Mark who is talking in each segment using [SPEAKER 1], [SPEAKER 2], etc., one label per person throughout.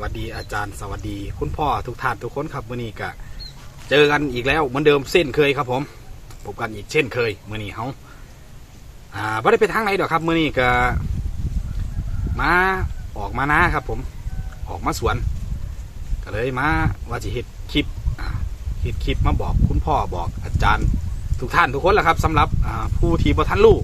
[SPEAKER 1] วัสดีครับสวัสดีอาจารย์สวัสดี คุณพ่อทุกท่านทุกคนครับมื่อนี้ก็เจอกันอีกแล้วเหมือนเดิมเส้นเคยครับผมพบกันอีกเช่นเคยมื่อนี้เขาอ่าไม่ได้ไปทางไหนดอกครับมื่อนี้ก็มาออกมานะครับผม ออกมาสวน ก็เลยมาว่าจะเห็ดคลิปเห็ดคลิปมาบอกคุณพ่อบอกอาจารย์ทุกท่านทุกคนแหละครับสำหรับผู้ที่บ่ทันรู้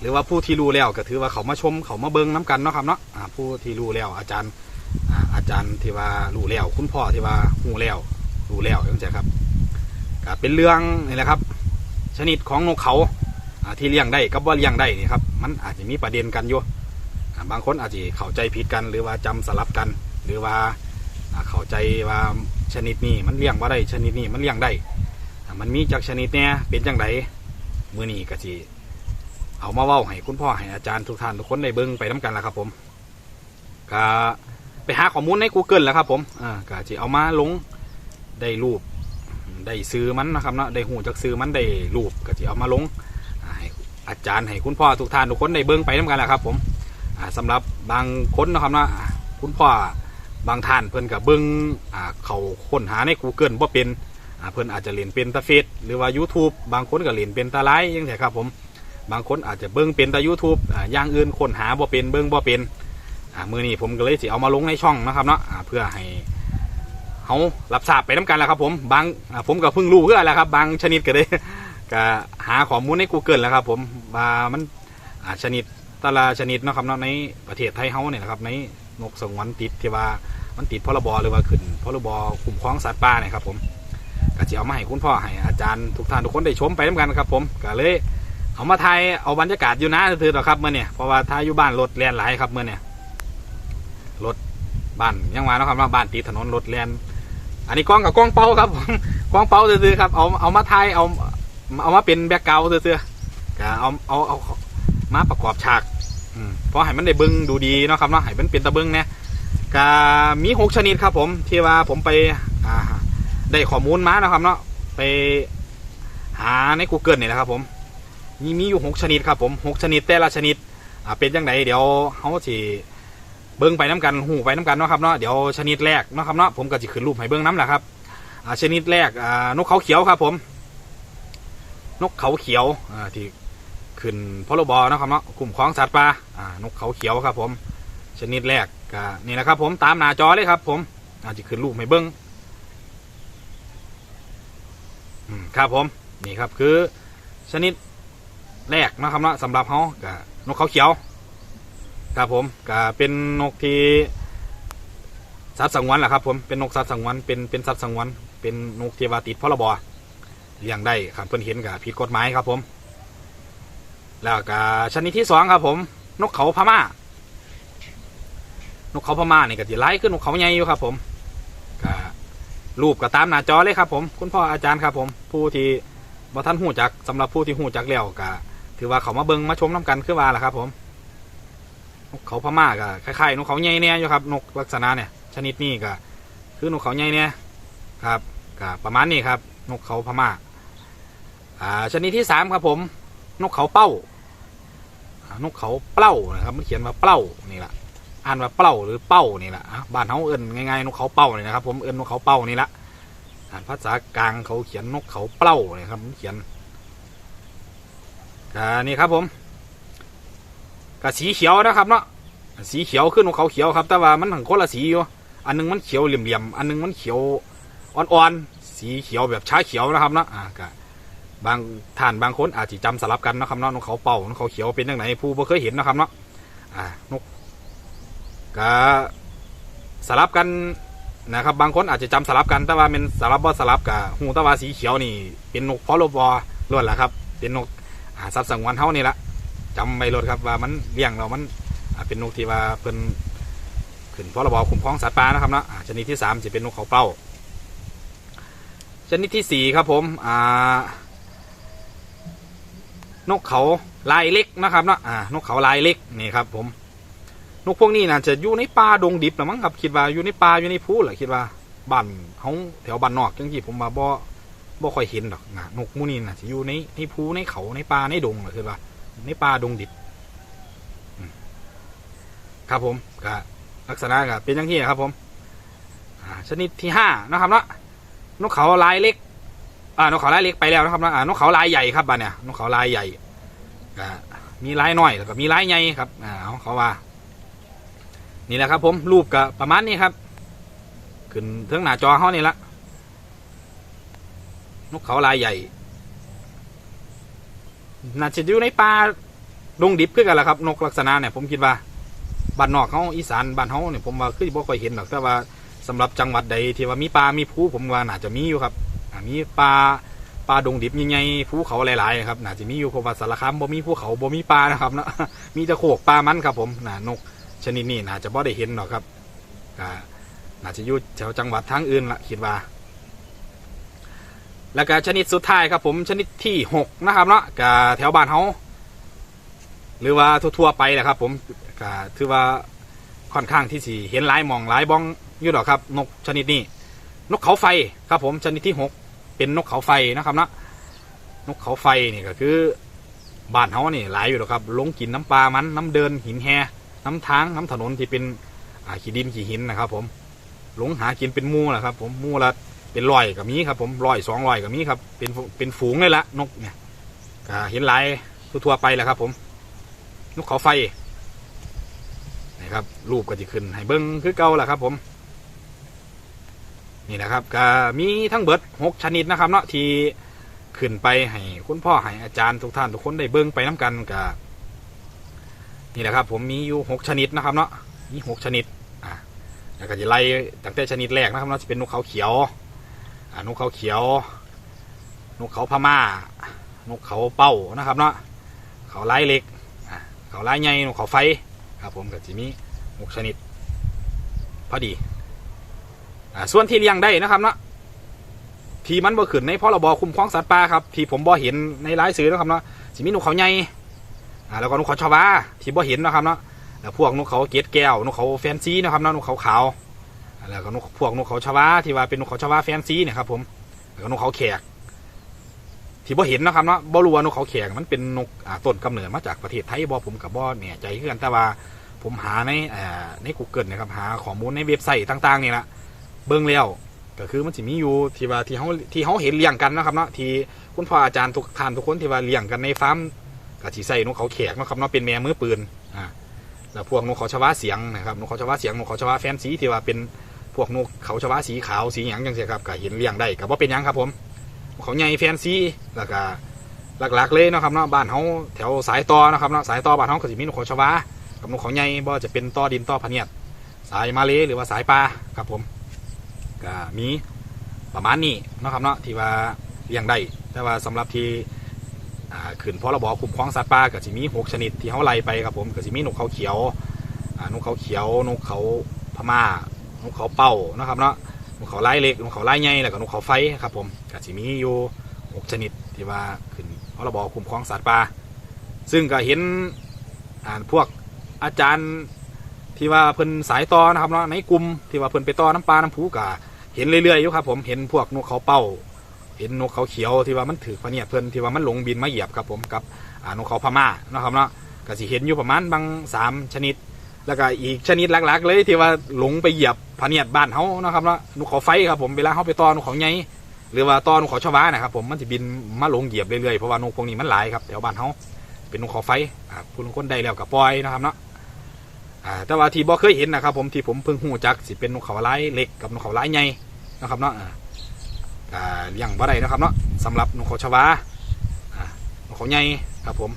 [SPEAKER 1] หรือว่าผู้ที่รู้แล้วก็ถือว่าเขามาชมเขามาเบิ้งน้กันเนาะครับเนาะผู้ที่รู้แล้วอาจารย์ อาจารย์ที่ว่ารู้แล้วคุณพ่อที่ว่าหูแล้วรู้แล้วเข้าใจครับก็เป็นเรื่องนี่แหละครับ ชนิดของนกเขาที่เลี้ยงได้กับว่าเลี้ยงได้นี่ครับมันอาจจะมีประเด็นกันอยู่บางคนอาจจะเข้าใจผิดกัน หรือว่าจำสลับกัน หรือว่าเข้าใจว่าชนิดนี้มันเลี้ยงว่าได้ชนิดนี้มันเลี้ยงได้มันมีจากชนิดเนี้ยเป็นจังไดมือนี้ก็จีเอามาเว้าให้คุณพ่อให้อาจารย์ทุกท่านทุกคนได้เบิ่งไปน้กันแล้วครับผมก็ ไปหาข้อมูลใน Google แล้วครับผมอ่าก็จะเอามาลงได้รูปได้ซื้อมันนะครับเนาะได้หูจากซื้อมันได้รูปก็จะเอามาลงอาให้อาจารย์ให้คุณพ่อทุกท่านทุกคนได้เบิ่งไปน้กันแหละครับ ผมอ่าสำหรับบางคนนะครับเนาะคุณพ่อบางท่านเพิ่นกับเบิ่งอ่าเขาค้นหาใน Google บ่เป็นอ่าเพิ่นอาจจะเรียนเป็นตาเฟซหรือว่า YouTube บางคนก็เรียนเป็นตาไลฟ์ยังไงครับผมบางคนอาจจะเบิ้งเป็นต่ YouTube อย่างอื่นค้นหาบ่เป็นเบิ้งบ่เป็น มือนี้ผมก็เลยสิเอามาลงในช่องนะครับเนาะเพื่อให้เขารับทราบไปน้กันแล้วครับผมบางผมก็เพิ่งรู้เพื่ออะไรครับ บางชนิดก็ได้ก็หาข้อมูลใน Google แล้วครับผมว่ามันชนิดแต่ละชนิดนะครับเนาะในประเทศไทยเฮาเนี่ยนะครับในนกสงวนติดที่ว่ามันติดพรบหรือว่าขึ้นพรบคุ้มครองสัตว์ป่าเนี่ยครับผมก็จะเอามาให้คุณพ่อให้อาจารย์ทุกท่านทุกคนได้ชมไปน้กันครับผมก็เลยเอามาถ่ายเอาบรรยากาศอยู่นะถือหรอครับเมื่อเนี่ยเพราะว่าถ่ายอยู่บ้านรถแล่นหลายครับเมื่อเนี่ย รถบ้านยังมาเนาะครับว่าบ้านติดถนนรถแลนอันนี้กล้องกับกล้องเป้าครับกล้องเป้าซื่อๆครับเอาเอามาถ่ายเอาเอามาเป็นแบ็กเกราวด์ซื่อๆก็เอาเอาเอามาประกอบฉากอืเพราะให้มันได้เบิ้งดูดีเนาะครับเนาะให้มันเป็นตะเบิ้งเนี่ยก็มีหกชนิดครับผมที่ว่าผมไปได้ข้อมูลมานะครับเนาะไปหาใน Google นี่แหละครับผมมีมีอยู่หกชนิดครับผมหกชนิดแต่ละชนิดเป็นจังไดเดี๋ยวเขาสิ เบิ้งไปน้กันหูไปน้กันเนาะครับเนาะเดี๋ยวชนิดแรกเนาะครับเนาะผมก็จะขึ้นรูปให้เบิ้งน้ำแหละครับอ่าชนิดแรกอ่านกเขาเขียวครับ ผม นกเขาเขียวอ่าที่ขึ้นพรบเนาะครับเนาะกลุ่มของสัตว์ป่าอ่านกเขาเขียวครับ ผม ชนิดแรกก็นี่นะครับ ผมตามหน้าจอเลยครับ ผมอาจจะขึ้นรูปให้เบิ้งอืมครับผมนี่ครับคือชนิดแรกนะครับเนาะสำหรับเขากับนกเขาเขียว ครับผมก็เป็นนกที่สัตว์สังวนแหละครับ ผมเป็นนกสัตว์สังวนเป็นเป็นสัตว์สังวนเป็นนกที่ว่าติดพรบเลี้ยงได้ครับเพิ่นเห็นกับผิดกฎหมายครับ ผม แล้วก็ชนิดที่สองครับ ผม นกเขาพม่า นกเขาพม่านี่ก็จะไล่ขึ้นนกเขาใหญ่อยู่ครับ ผมก็รูปก็ตามหน้าจอเลยครับ ผม คุณพ่ออาจารย์ครับ ผม ผู้ที่บ่ท่านหูจักสำหรับผู้ที่หูจักแล้วก็ถือว่าเขามาเบิงมาชมน้กันคือว่าล่ะครับ ผม นกเขาพม่าก็คล้ายๆนกเขาใหญ่เนี่ยอยู่ครับ นกลักษณะเนี่ย ชนิดนี้ก็คือนกเขาใหญ่เนี่ยครับก็ประมาณนี้ครับ นกเขาพม่าอ่าชนิดที่สามครับผม นกเขาเป้านกเขาเป้านะครับมันเขียนว่าเป้านี่แหละอ่านว่าเป้าหรือเป้านี่แหละอะบ้านเขาเอิ้นง่ายๆนกเขาเป้านี่นะครับผมเอิ้นนกเขาเป้านี่แหละอ่านภาษากลางเขาเขียนนกเขาเป้าเนี่ยครับเขียนอ่านี่ครับผม กับสีเขียวนะครับเนาะสีเขียวขึ้นนกเขาเขียวครับ แต่ว่ามันทั้งคนละสีอยู่อันหนึงมันเขียวเหลี่ยมๆอันหนึงมันเขียวอ่อนๆสีเขียวแบบชาเขียวนะครับเนาะอ่าก็บางท่านบางคนอาจจะจำสลับกันนะครับเนาะนกเขาเป่านกเขาเขียวเป็นยังไงผู้บ่เคยเห็นนะครับเนาะอ่านกก็สลับกันนะครับบางคนอาจจะจำสลับกันแต่ว่าเป็นสลับบ่สลับกับหูแตะวาสีเขียวนี่ เป็นนกพอลบอล้วนแหละครับ เป็นนกอ่าสัตว์สังวนเฮานี่ละ จำไม่ลดครับว่ามันเลี้ยงเรามันเป็นนกที่ว่าเพิ่นขึ้นพรบคุ้มครองสัตว์ป่านะครับเนาะชนิดที่สามจะเป็นนกเขาเป้า ชนิดที่สี่ครับผมอ่านกเขาลายเล็กนะครับเนาะอ่านกเขาลายเล็กนี่ครับผมนกพวกนี้น่าจะอยู่ในป่าดงดิบหรือมั้งครับคิดว่าอยู่ในป่าอยู่ในภูแหละคิดว่าบ้านเขาแถวบ้านนอกจังที่ผมมาบ่บ่ค่อยเห็นดอกนะนกมูนี่น่ะจะอยู่ในในภูในเขาในป่าในดงเหรอคือว่า ในป่าดงดิบครับผมก็ลักษณะก็เป็นอย่างที่ครับผมชนิดที่ห้านะครับเนาะนกเขาลายเล็กอ่านกเขาลายเล็กไปแล้วนะครับเนาะอ่านกเขาลายใหญ่ครับบ้านเนี่ยนกเขาลายใหญ่ก็มีลายน้อยแล้วก็มีลายใหญ่ครับอ่าเขาว่า นี่แหละครับ ผมรูปก็ประมาณนี้ครับ ขึ้นเทิงหน้าจอเขานี่ละนกเขาลายใหญ่ น่าจะอยู่ในป่าดงดิบคือกันแหละครับ นกลักษณะเนี่ยผมคิดว่าบ้านนอกเขาอีสานบ้านเขาเนี่ยผมว่าคือบ่ค่อยเห็นหรอกแต่ว่าสำหรับจังหวัดใดที่ว่ามีป่ามีภูผมว่าน่าจะมีอยู่ครับอ่ามีป่าป่าดงดิบใหญ่ๆภูเขาหลายๆนะครับน่าจะมีอยู่เพราะว่าสารคามบ่มีภูเขาบ่มีป่านะครับเนาะมีแต่โขกป่ามันครับผมน่ะนกชนิดนี้น่าจะบ่ได้เห็นหรอกครับน่าจะอยู่แถวจังหวัดทางอื่นละคิดว่า แล้วก็ชนิดสุดท้ายครับผมชนิดที่หกนะครับเนาะก็แถวบ้านเฮาหรือว่าทั่วๆไปแหละครับ ผมก็ถือว่าค่อนข้างที่สิเห็นหลายมองหลายบ้องอยู่ดอกครับ นกชนิดนี้ นกเขาไฟครับ ผมชนิดที่หกเป็นนกเขาไฟนะครับเนาะนกเขาไฟนี่ก็คือบ้านเฮานี่หลายอยู่ดอกครับลงกินน้ำปลามันน้ำเดินหินแฮน้ำทางน้ำถนนที่เป็นขี้ดินขี้หินนะครับ ผมหลงหากินเป็นมูแหละครับ ผมมูละ เป็นร้อยกับมีครับผมร้อยสองร้อยกับมีครับ เป็นเป็นฝูงเลยละนกเนี่ยก็เห็นหลายทั่วๆไปแหละครับ ผม นกเขาไฟนะครับรูปก็จะขึ้นให้เบิ้งคือเก่าแหละครับ ผม นี่นะครับก็มีทั้งเบิดหกชนิดนะครับ เนาะที่ขึ้นไปให้คุณพ่อให้อาจารย์ทุกท่านทุกคนได้เบิ้งไปน้กันกับนี่แหละครับ ผมมีอยู่หกชนิดนะครับ เนาะมีหกชนิด อ่าแล้วก็จะไล่ตั้งแต่ชนิดแรกนะครับเนาะจะเป็นนกเขาเขียว นกเขาเขียว นกเขาพม่า นกเขาเป้านะครับเนาะเขาไลายเล็กเขาไลายใหญ่นกเขาไฟครับผมกับจิมีนกชนิด พอดีส่วนที่เลี้ยงได้นะครับเนาะที่มันบ่ขึ้นในพรบคุ้มครองสัตว์ป่าครับที่ผมบ่เห็นในรายซื้อนะครับเนาะสิมีนกเขาใหญ่แล้วก็นกเขาชวาที่บ่เห็นนะครับเนาะแล้วพวกนกเขาเกตแก้วนกเขาแฟนซีนะครับเนาะนกเขาขาว แล้วก็นกพวกนกเขาชวาที่ว่าเป็นนกเขาชวาแฟนซีเนี่ยครับผมแล้วก็นกเขาแขก ที่บ่เห็นนะครับเนาะบ่รู้ว่านกเขาแขกมันเป็นนกต้นกำเนิดมาจากประเทศไทยบ่ผมกับบ่แน่ใจคือกันแต่ว่าผมหาในใน Google นะครับหาข้อมูลในเว็บไซต์ต่างๆนี่ละเบิ่งแล้วก็คือมันสิมีอยู่ที่ว่าที่เฮาที่เฮาเห็นเลี้ยงกันนะครับเนาะที่คุณพ่ออาจารย์ทุกท่านทุกคนที่ว่าเลี้ยงกันในฟาร์มก็สิใส่นกเขาแขกนะครับเนาะเป็นแม่มือปืนอ่าแล้วพวกนกเขาชวาเสียงนะครับนกเขาชวาเสียงนกเขาชวาแฟนซีที่ว่าเป็น พวกนกเขาชวาสีขาวสีหยังจังเสียครับก็เห็นเลี้ยงได้ก็บ่เป็นหยังครับผมเขาใหญ่แฟนซีแล้วก็หลักๆเลยนะครับเนาะบ้านเฮาแถวสายต่อนะครับเนาะสายต่อบ้านเฮาก็สิมีนกเขาชวากับนกเขาใหญ่บ่จะเป็นต่อดินต่อพะเนียด สายมาเลหรือว่าสายปลาครับผมก็มีประมาณนี้นะครับเนาะที่ว่าเลี้ยงได้แต่ว่าสำหรับที่อ่าขึ้นพรบคุ้มครองสัตว์ป่าก็สิมีหกชนิดที่เฮาไล่ไปครับผมก็สิมีนกเขาเขียว นกเขาเขียว นกเขาพม่า นกเขาเป้านะครับเนาะนกเขาไล่เล็กนกเขาไล่ใหญ่แล้วก็นกเขาไฟครับผมก็จะมีอยู่หกชนิดที่ว่าขึ้นพรบคุ้มครองสัตว์ป่าซึ่งก็เห็นอ่าพวกอาจารย์ที่ว่าเพิ่นสายต่อนะครับเนาะในกลุ่มที่ว่าเพิ่นไปต่อน้ำปลาน้ำผูก็เห็นเรื่อยๆอยู่ครับผมเห็นพวกนกเขาเป้าเห็นนกเขาเขียวที่ว่ามันถือพเนียดเพิ่นที่ว่ามันหลงบินมาเหยียบครับผมกับนกเขาพม่านะครับเนาะก็สิเห็นอยู่ประมาณบางสามชนิด แล้วก็อีกชนิดหลักๆ เลยที่ว่าหลงไปเหยียบพะเนียดบ้านเขานะครับเนาะนกเขาไฟครับผมเวลาเขาไปต้อนนกเขาใหญ่หรือว่าต้อนนกเขาชวานะครับผมมันจะบินมาหลงเหยียบเรื่อยๆเพราะว่านกพวกนี้มันหลายครับแถวบ้านเขาเป็นนกเขาไฟอ่าผู้ลางคนได้แล้วกับปล่อยนะครับเนาะแต่ว่าที่บ่เคยเห็นนะครับ ผมที่ผมเพิ่งหูจักสิเป็นนกเขาลายเล็กกับนกเขาลายใหญ่นะครับเนาะอ่าอ่าเลี้ยงบ่ได้นะครับเนาะสำหรับนกเขาชวาอ่านกเขาใหญ่ครับผม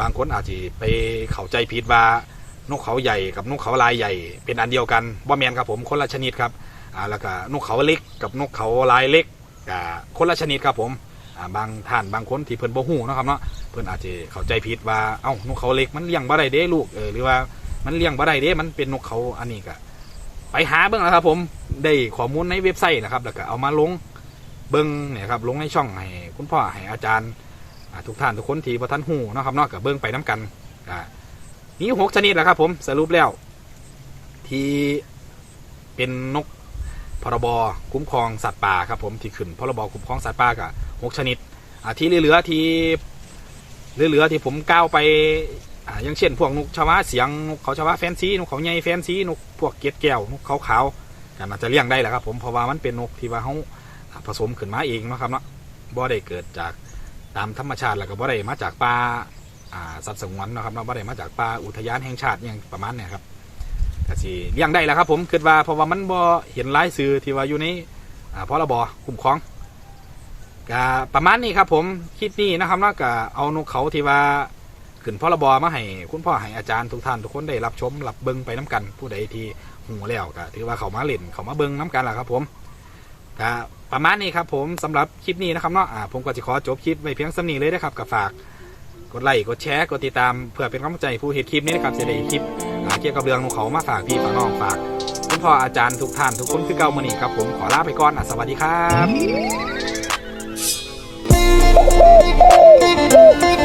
[SPEAKER 1] บางคนอาจจะไปเข้าใจผิดว่า นกเขาใหญ่กับนกเขาลายใหญ่ เป็นอันเดียวกันบ่แมนครับผมคนละชนิดครับอ่าแล้วก็นกเขาเล็กกับนกเขาลายเล็กอ่าคนละชนิดครับผมอ่าบางท่านบางคนที่เพิ่นบ่ฮู้นะครับเนาะเพิ่นอาจจะเข้าใจผิดว่าเอ้านกเขาเล็กมันเลี้ยงบ่ได้เด้ลูกเออหรือว่ามันเลี้ยงบ่ได้เด้มันเป็นนกเขาอันนี้ก็ไปหาเบิ่งนะครับ ผมได้ข้อมูลในเว็บไซต์นะครับ แล้วก็เอามาลงเบิ่งเนี่ยครับลงในช่องให้คุณพ่อให้อาจารย์ทุกท่านทุกคนที่บ่ทันฮู้เนะครับเนาะก็เบิ่งไปน้กันอ่า มีหกชนิดแหละครับ ผมสรุปแล้ว ที่เป็นนกพรบคุ้มครองสัตว์ป่าครับ ผมที่ขึ้นพรบคุ้มครองสัตว์ป่ากับหกชนิดอาที่เหลือที่เหลือที่ผมก้าวไปอย่างเช่น พวกนกชาวาเสียงนกเขาชาวาแฟนซีนกเขาใหญ่แฟนซีนกพวกเกล็ดแก้วนกเขาขาวก็น่าจะเลี้ยงได้แหละครับ ผมเพราะว่ามันเป็นนกที่ว่าเขาผสมขึ้นมาเองนะครับเนาะบ่ได้เกิดจากตามธรรมชาติแล้วก็บ่ได้มาจากป่า สัตว์สงวนนะครับเนาะบ่ได้มาจากป่าอุทยานแห่งชาติอย่างประมาณเนี้ครับก็สิเลี้ยงได้แหละครับ ผมคิดว่าเพราะว่ามันบ่เห็นรายชื่อที่ว่าอยู่ในอ่าพรบคุ้มครองก็ประมาณนี้ครับผมคลิปนี้นะครับเนาะก็เอานกเขาที่ว่าขึ้นพรบมาให้คุณพ่อให้อาจารย์ทุกท่านทุกคนได้รับชมรับเบิ้งไปน้กัน ผู้ใดที่หูแล้วก็ถือว่าเขามาเล่นเขามาเบิ้งน้กันแหละครับผมก็ประมาณนี้ครับผมสำหรับคลิปนี้นะครับเนาะอ่าผมก็จะขอจบคลิปไว้เพียงสำนีเลยนะครับก็ฝาก กดไลค์กดแชร์กดติดตามเพื่อเป็นกำลังใจผู้เห็นคลิปนี้นะครับจะได้คลิปเกี่ยวกับเรื่องของเขามาฝากพี่ฝากน้องฝากคุณพ่ออาจารย์ทุกท่านทุกคนคือเก่ามณีครับผมขอลาไปก่อนอะสวัสดีครับ